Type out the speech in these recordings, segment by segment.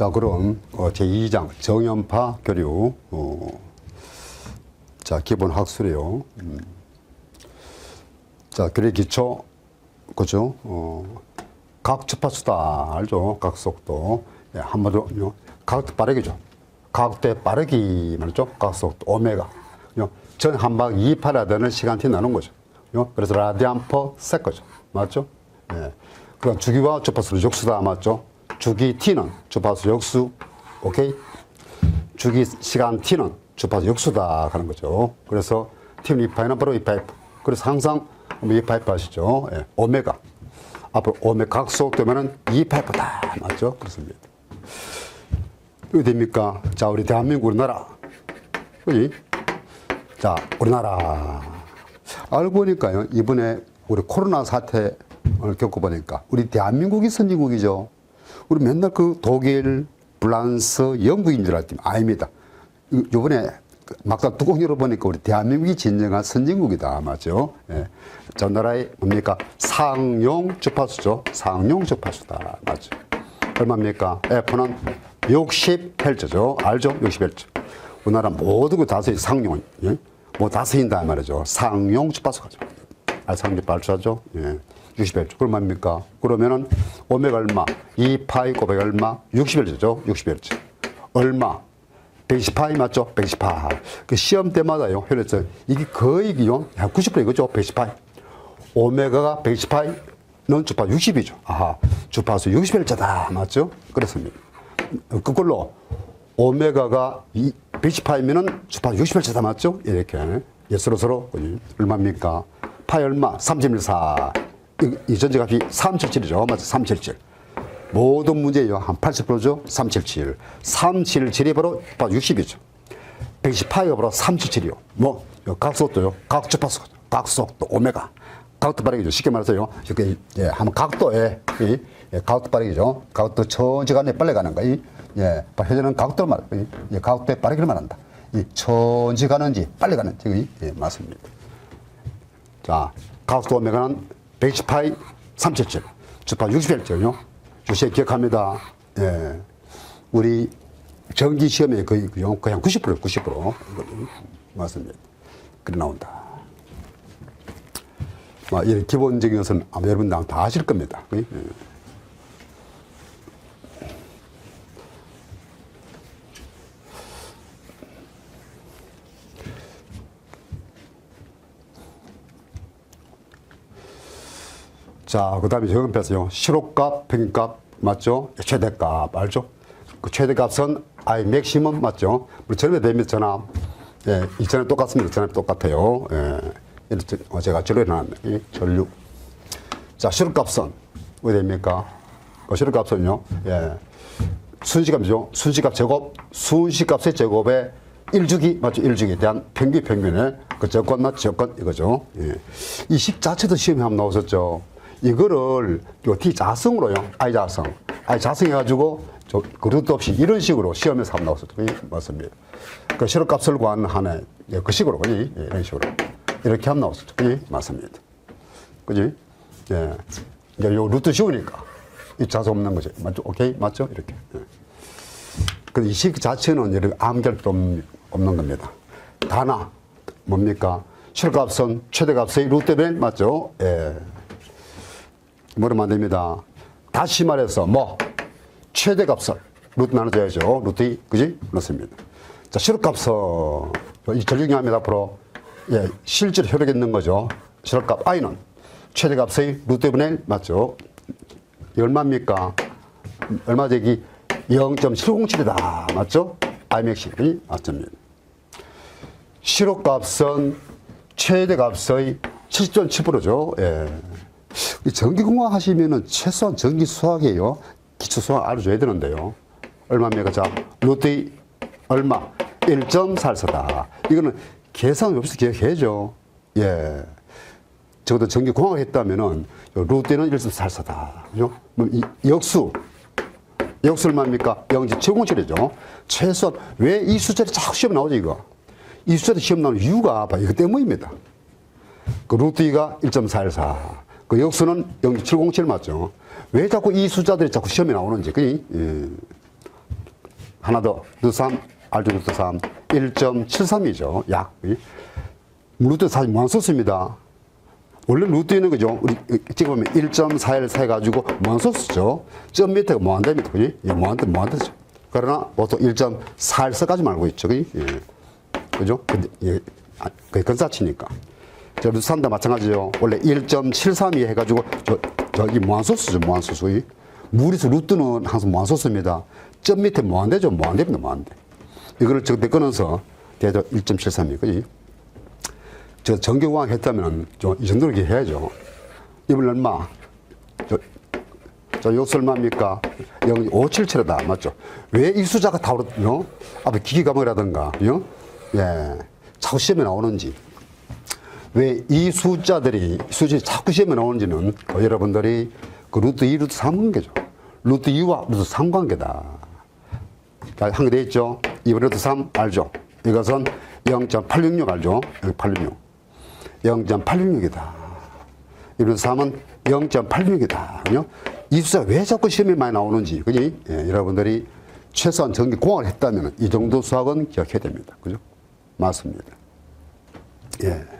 자, 그럼 어, 제2장 정연파 교류 어, 자 기본 학술이요. 음. 자 교류 기초 그죠? 어, 각 주파수다 알죠? 각 속도 예, 한마디로 각도 빠르기죠. 각도의 빠르기 말이죠. 각 속도 오메가 전 한방 28라 되는 시간티 나눈 거죠. 요? 그래서 라디안 퍼 세거죠. 맞죠? 예. 그럼 주기와 주파수 역수다 맞죠? 주기 t는 주파수 역수 오케이? 주기 시간 t는 주파수 역수다 하는 거죠. 그래서 t는 2파이는 바로 2파이프. 그래서 항상 2파이프 하시죠. 예. 오메가. 앞으로 오메가 각속되면은 2파이프다. 맞죠? 그렇습니다. 이거 됩니까? 자, 우리 대한민국 우리나라. 그지? 자, 우리나라. 알고 보니까요, 이번에 우리 코로나 사태를 겪어보니까 우리 대한민국이 선진국이죠. 우리 맨날 그 독일, 프랑스, 영국인 줄 알았더니 아닙니다. 요- 요번에 막상 뚜껑 열어보니까 우리 대한민국이 진정한 선진국이다. 맞죠? 예. 저 나라의 뭡니까? 상용 주파수죠. 상용 주파수다. 맞죠? 얼마입니까? F는 60헬츠죠. 알죠? 60헬츠. 우리나라 모두 그 다수의 상용, 예? 뭐다 쓰인다 말이죠. 상용 주파수가죠. 아, 상용 발주하죠. 예. 60헬츠. 그럼 뭡니까? 그러면은 오메가 얼마? 2파이 곱하기 얼마? 60헬츠죠. 60헬츠. 얼마? 120파이 맞죠? 120파. 그 시험 때마다요. 그래서 이게 거의 요, 한90% 이거죠. 120파이. 오메가가 120파이는 주파수 60이죠. 아하. 주파수 60헬츠다. 맞죠? 그렇습니다. 그걸로 오메가가 120파이면은 주파수 60헬츠다. 맞죠? 이렇게. 예, 서로 서로 얼마입니까? 파이 얼마? 3.14. 이, 이 전제값이 377이죠. 맞죠? 377. 모든 문제요. 한 80%죠. 377. 377이 바로 60이죠. 118가 바로 377이요. 뭐, 요 각속도요. 각주파수, 각속도, 오메가. 각도 빠르기죠. 쉽게 말해서요. 이렇게, 예, 한번 각도에, 이, 예, 각도 빠르기죠. 각도 천지간에 빨리 가는 거. 이, 예, 회전은 각도를 말, 이, 예, 각도에 빠르기를 말한다. 이 천지 가는지 빨리 가는지, 이, 예, 맞습니다. 자, 각도 오메가는 118, 377. 주파 60일째요. 주시에 기억합니다. 예. 우리 정기 시험에 거의 그요. 거의 한 90%, 90%. 이거는 맞습니다. 그래 나온다. 뭐, 이런 기본적인 것은 아마 여러분들 다 아실 겁니다. 예. 자, 그 다음에 뺐어요. 실효값, 평균값, 맞죠? 최대값, 알죠? 그 최대값은 I 맥시멈, 맞죠? 우리 전에 전압, 예, 이전에 똑같습니다. 전압 똑같아요. 예, 어, 제가 놨네. 이 전류. 자, 실효값은, 어디 됩니까? 그 실효값은요, 예, 순시값이죠. 순시값 제곱, 순시값의 제곱에 1주기, 맞죠? 1주기에 대한 평균, 평균의 그 조건, 맞죠? 조건, 이거죠. 예. 이식 자체도 시험에 한번 나왔었죠. 이거를 요 D 자성으로요. I 자성. I 자성 해가지고 저 그릇도 없이 이런 식으로 시험에서 한번 나왔었죠. 예, 맞습니다. 그 실효값을 구하는 예, 그 식으로, 그지? 예, 이런 식으로. 이렇게 한번 나왔었죠. 그지? 맞습니다. 그지? 예. 이제 요 루트 씌우니까 이 자성 없는 거죠. 맞죠? 오케이? 맞죠? 이렇게. 예. 그이식 자체는 이렇게 암결도 없- 없는 겁니다. 다나 뭡니까? 실값은 최대값의 루트 변 맞죠? 예. 뭐라면 안 됩니다. 다시 말해서 뭐 최대 값을 루트 나눠줘야죠. 루트 2, 그지? 그렇습니다. 자, 실값은 이 전류경합니다. 앞으로 예, 실제로 효력이 있는 거죠. 실값 i는 최대 값의 루트 분의 맞죠? 이 얼마입니까? 얼마 되기 0.707이다. 맞죠? i맥시 맞습니다. 실효값은 최대 값의 70.7%죠. 예. 이 전기공학 하시면은 최소한 전기 수학이에요. 기초 수학 알아줘야 되는데요. 얼마입니까? 자, 루트 얼마? 1.44다. 이거는 계산 없이 기억해야죠. 예. 적어도 전기공학을 했다면은 요 루트는 1.44다. 그죠? 역수. 역수 얼마입니까? 0.707이죠. 최소한 왜 이 숫자를 자꾸 시험 나오죠, 이거? 이 숫자를 시험 나오는 이유가 봐. 이거 때문입니다. 그 루트 2가 1.44. 그 역수는 0.707 맞죠? 왜 자꾸 이 숫자들이 자꾸 시험에 나오는지, 그니? 예. 하나 더. 루트 3, 알죠, 루트 3. 1.73이죠. 약. 루트 사실 무한 소수입니다. 원래 루트에 있는 거죠. 우리 찍어보면 1.41 해가지고 무한소수죠. 점 밑에가 무한대입니다. 그지? 예, 무한대, 무한대죠. 그러나 보통 1.41 써가지고 알고 있죠. 그지? 예. 그죠? 근데, 예, 아, 그게 근사치니까. 저 3도 마찬가지죠. 원래 1.73이 해가지고 저, 저기 무한소수죠. 무한소수. 무리수 루트는 항상 무한소수입니다. 점 밑에 무한대죠. 무한대입니다. 무한대. 이거를 저때 끊어서 대도 1.73이 그지? 저 정교광 했다면 이 정도는 이렇게 해야죠. 이번 얼마? 저, 저 요수 얼마입니까? 0.577이다. 맞죠? 왜 이 숫자가 다 오르 요? 앞에 기기과목이라든가, 요? 예. 자꾸 시험에 나오는지. 왜 이 숫자들이, 숫자들이 자꾸 시험에 나오는지는 그 여러분들이 그 루트 2, 루트 3 관계죠. 루트 2와 루트 3 관계다. 자, 한개 돼 있죠? 2번 루트 3 알죠? 이것은 0.866 알죠? 여기 866. 0.866이다. 이번 3은 0.86이다. 그죠? 이 숫자가 왜 자꾸 시험에 많이 나오는지, 그지? 예, 여러분들이 최소한 전기 공학을 했다면 이 정도 수학은 기억해야 됩니다. 그죠? 맞습니다. 예.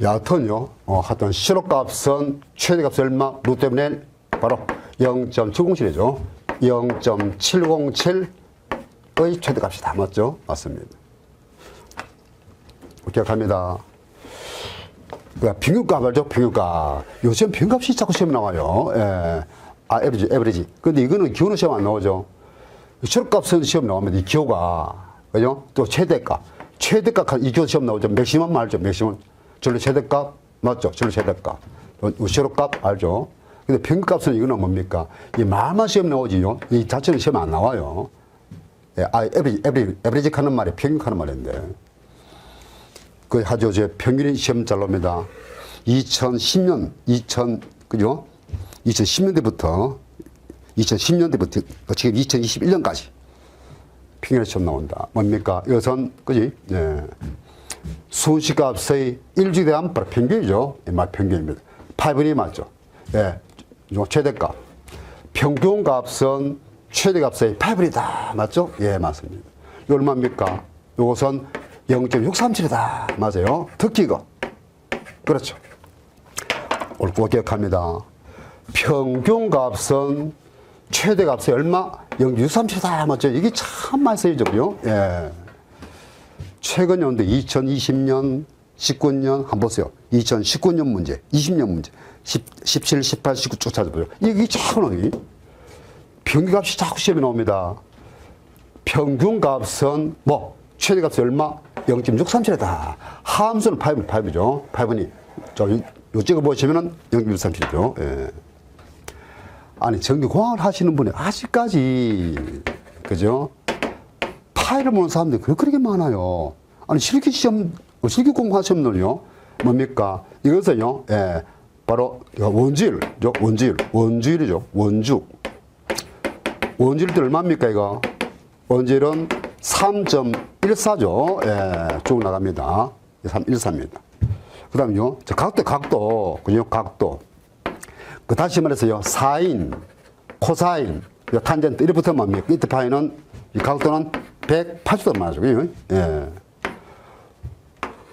여하튼요, 어, 하여튼 실업값은 최대값이 얼마? 루트 때문에 바로 0.707이죠. 0.707의 최대값이 다 맞죠? 맞습니다. 기억합니다. 그 평균값 알죠? 평균값. 요즘 평균값이 자꾸 시험 나와요. 예. 아, 에브리지, 에브리지. 근데 이거는 기호는 시험 안 나오죠. 실업값은 시험 나오면 이 기호가, 그죠? 또 최대값. 최대값, 이 기호 시험 나오죠. 맥시멈 알죠? 맥시멈. 전로 최대값 맞죠? 전로 최대값. 실업값 알죠? 근데 평균값은 이거는 뭡니까? 이 말만 시험 나오지요. 이 자체는 시험 안 나와요. 예, 아, 에브리지, 에브리지, 에브리지 하는 말이 평균 하는 말인데. 그 하죠. 제 평균 시험 잘 납니다. 2010년, 2000, 그죠? 2010년대부터, 2010년대부터, 지금 2021년까지 평균 시험 나온다. 뭡니까? 이것은, 그지? 예. 수시값의 일주에 대한 바로 평균이죠. 이말 평균입니다. 8분이 맞죠. 예. 요 최대값. 평균값은 최대값의 8분이다. 맞죠? 예, 맞습니다. 이 얼마입니까? 요것은 0.637이다. 맞아요. 특히 이거. 그렇죠. 옳고 기억합니다. 평균값은 최대값이 얼마? 0.637이다. 맞죠? 이게 참 많이 쓰이죠. 그죠? 예. 최근 연도 2020년, 19년 한번 보세요. 2019년 문제, 20년 문제, 10, 17, 18, 19 쭉 찾아보죠. 이게 자꾸 나오니 평균값이 자꾸 시험에 나옵니다. 평균값은 뭐 최대값이 얼마? 0.637이다. 함수는 8분, 8분이죠. 8분이. 저, 요, 요 찍어보시면은 0.637이죠. 예. 아니, 전기공학을 하시는 분이 아직까지, 그죠? 파일을 보는 사람들이 그- 그렇게 많아요. 아니, 실기 시험, 실기 공부하 시험은요, 뭡니까? 이것은요, 예, 바로 원주율, 원주율, 원주율이죠. 원주. 원주율 때 얼마입니까, 이거? 원주율은 3.14죠. 예, 쭉 나갑니다. 3.14입니다. 그 다음요, 저 각도, 각도, 그죠? 각도. 그 다시 말해서요, 사인, 코사인, 그 탄젠트, 붙으면 뭡니까? 이때 파이는, 이 각도는 180도 맞죠. 그죠? 예.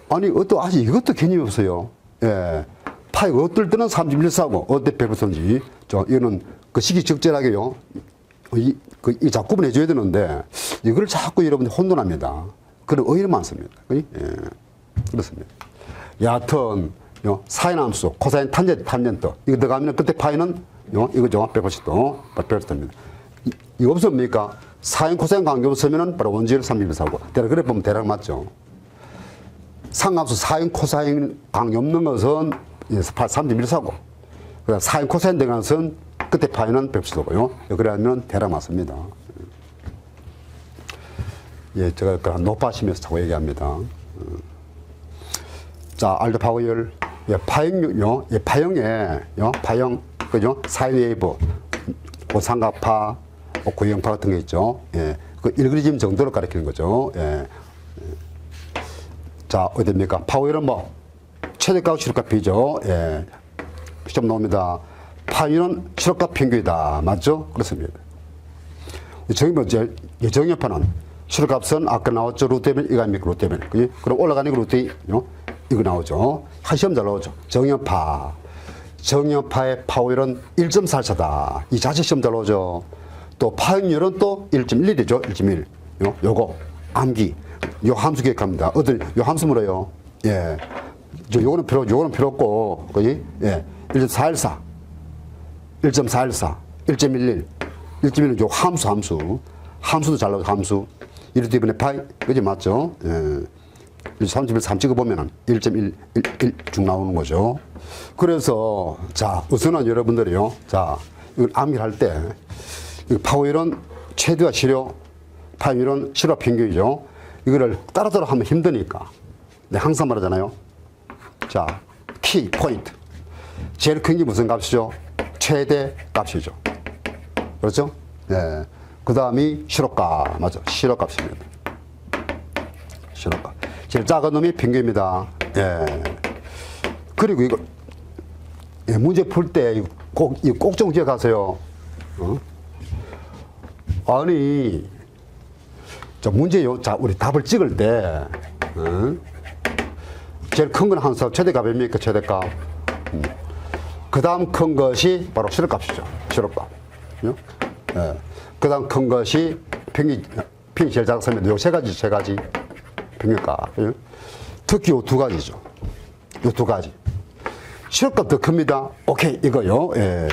아니, 어떤, 아직 이것도 개념이 없어요. 예. 파이 어떨 때는 31사고, 어때 100%인지. 저, 이거는 그 시기 적절하게요. 이, 그, 이 작품을 해줘야 되는데, 이걸 자꾸 여러분들 혼돈합니다. 그런 오히려 많습니다. 그지? 예. 그렇습니다. 여하튼, 요, 사인 함수, 코사인 탄젠트, 탄젠트. 이거 들어가면 그때 파이는, 요, 이거죠. 180도. 180도입니다. 이, 이거 없습니까? 사인, 코사인 관계 없으면은 바로 원주율 31사고. 대략 그래 보면 대략 맞죠. 상함수 사인, 코사인 관계 없는 것은 3.1사고. 그다음 사인, 코사인 된 것은 그때 파이는 180도고요. 그러면 대략 맞습니다. 예, 제가 그냥 높아시면서 자꾸 얘기합니다. 어. 자, 알도 파워열, 예, 파형요, 예, 파형에, 요, 파형, 그죠? 사인 웨이브, 고삼각파, 뭐 고형파 같은 게 있죠. 예, 그 일그리즘 정도를 가리키는 거죠. 예. 예. 자, 어디입니까? 파워열은 뭐, 최대값, 최대값이죠. 예. 시험 나옵니다. 파이는 실업값 평균이다. 맞죠? 그렇습니다. 정의 문제, 정의파는 실업값은 아까 나왔죠. 루테면 이거 아닙니까? 루테면. 그지? 그럼 올라가는 거 루테, 어? 이거 나오죠. 한 시험 잘 나오죠. 정의파. 정의파의 파워율은 1.44다. 이 자체 시험 잘 나오죠. 또 파행률은 또 1.1이죠. 1.1. 요, 요거. 암기. 요 함수 기억합니다. 어떤, 요 함수 물어요. 예. 저 요거는 필요, 요거는 필요 없고, 그지? 예. 1.414. 1.414, 1.11, 1.1은 요 함수, 함수. 함수도 잘 나오죠, 함수. 1도 이번에 파이, 그지 맞죠? 예. 3.1, 3 찍어보면은 1.1, 쭉 나오는 거죠. 그래서, 자, 우선은 여러분들이요. 자, 이걸 암기할 때, 이 파워율은 최대와 실효, 파워율은 실화 평균이죠. 이거를 따로따로 하면 힘드니까. 네, 항상 말하잖아요. 자, 키, 포인트. 제일 큰 게 무슨 값이죠? 최대 값이죠. 그렇죠? 예. 그 다음이 실업값. 맞죠? 실업값입니다. 실업값. 제일 작은 놈이 평균입니다. 예. 그리고 이거, 예, 문제 풀 때 꼭, 꼭좀 기억하세요. 어? 아니, 자, 문제 요. 자, 우리 답을 찍을 때, 어? 제일 큰건 항상 최대값입니까? 최대값. 그 다음 큰 것이 바로 실업값이죠. 실업값. 예. 그 다음 큰 것이 평균, 평균 제일 작습니다. 요세 가지, 세 가지. 평균값. 예. 특히 요 두 가지죠. 요 두 가지. 실업값 더 큽니다. 오케이, 이거요. 예.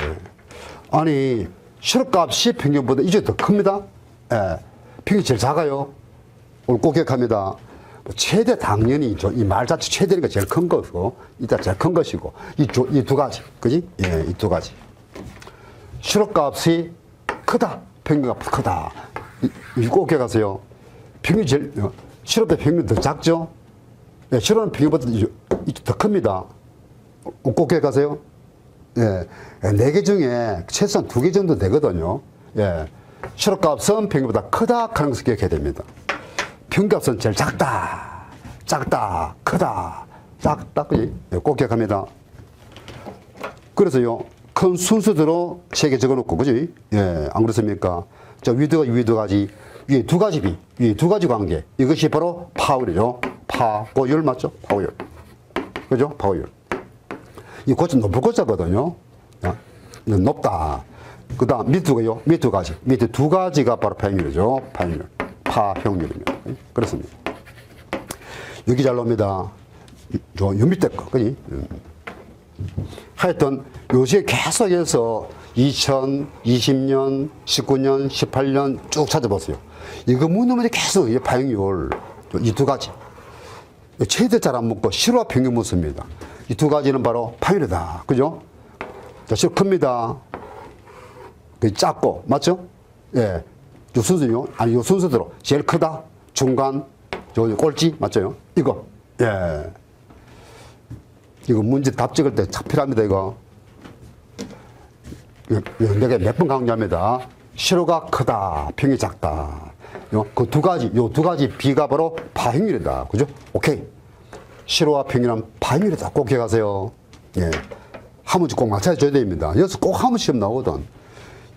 아니, 실업값이 평균보다 이제 더 큽니다. 예. 평균이 제일 작아요. 오늘 꼭 기억합니다. 뭐 최대 당연히 이 말 자체 최대니까 제일 큰 거고 이따 제일 큰 것이고 이 두 가지 그지 예 이 두 가지 실업값이 크다 평균값 크다 이꼭 기억하세요 평균 제일 어, 실업대 평균 더 작죠 예, 실업은 평균보다 이더 큽니다 꼭 기억하세요 예 네 개 중에 최소한 두 개 정도 되거든요 예 실업값은 평균보다 크다 것을 기억해야 됩니다. 평균값은 제일 작다, 작다, 크다, 작다? 네, 꼭 기억합니다. 그래서요, 큰 순서대로 세개 적어 놓고, 그지? 예, 안 그렇습니까? 저 위도, 위두 가지, 위에 두 가지 비, 위에 두 가지 관계. 이것이 바로 파울이죠. 파고율 맞죠? 파고율. 그죠? 파고율. 이 고자 높을 고자거든요. 야, 이건 높다. 그 다음 밑두가요. 밑두 가지. 밑에 두 가지가 바로 파형률이죠. 파형률. 파형률입니다. 그렇습니다. 여기 잘 나옵니다. 요, 요 밑에 거. 그지? 음. 하여튼 요새 계속해서 2020년, 19년, 18년 쭉 찾아보세요. 이거 문제 계속 이 파형률. 이 두 가지. 최대 잘안 묻고 실화 평균 묻습니다. 이 두 가지는 바로 파형이다. 그죠? 자, 실 큽니다. 그 작고 맞죠? 예, 요 순서요. 아니 요 순서대로 제일 크다, 중간, 저 꼴찌 맞죠? 이거 예. 이거 문제 답 찍을 때 필요합니다 이거. 이거 내가 몇 번 강조합니다. 실호가 크다, 평이 작다. 그두 가지, 요 두 가지 비가 바로 파행률이다. 그죠? 오케이. 실호와 평균은 파행률이다. 꼭 기억하세요. 예. 한 문제 꼭 맞춰줘야 됩니다. 여기서 꼭한 시험 나오거든.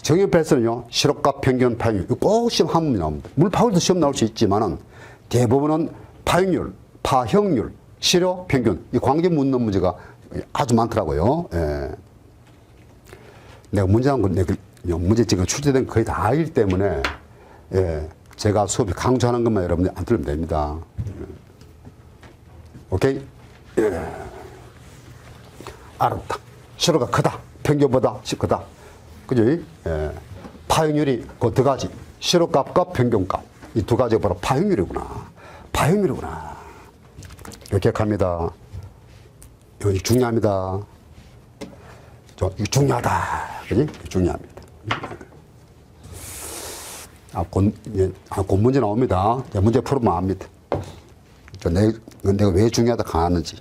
정형패스는요, 실업값 평균. 이거 꼭 시험 한 문제 나옵니다. 물론 파울도 시험 나올 수 있지만은 대부분은 파행률, 파형률, 실효 평균. 이 관계 묻는 문제가 아주 많더라고요. 예. 내가 문제 한 건, 내가 문제 지금 출제된 거의 다 알기 때문에, 예. 제가 수업에 강조하는 것만 여러분들 안 들으면 됩니다. 오케이? 예. 알았다. 실효가 크다. 평균보다 크다. 그지? 예. 파형률이 그 두 가지. 실효값과 평균값. 이 두 가지가 바로 파형률이구나. 파형률이구나. 기억합니다. 이거 중요합니다. 저, 중요하다. 그지? 중요합니다. 아, 곧, 예, 아, 곧 문제 나옵니다. 문제 풀으면 압니다. 내가 왜 중요하다.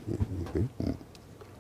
음.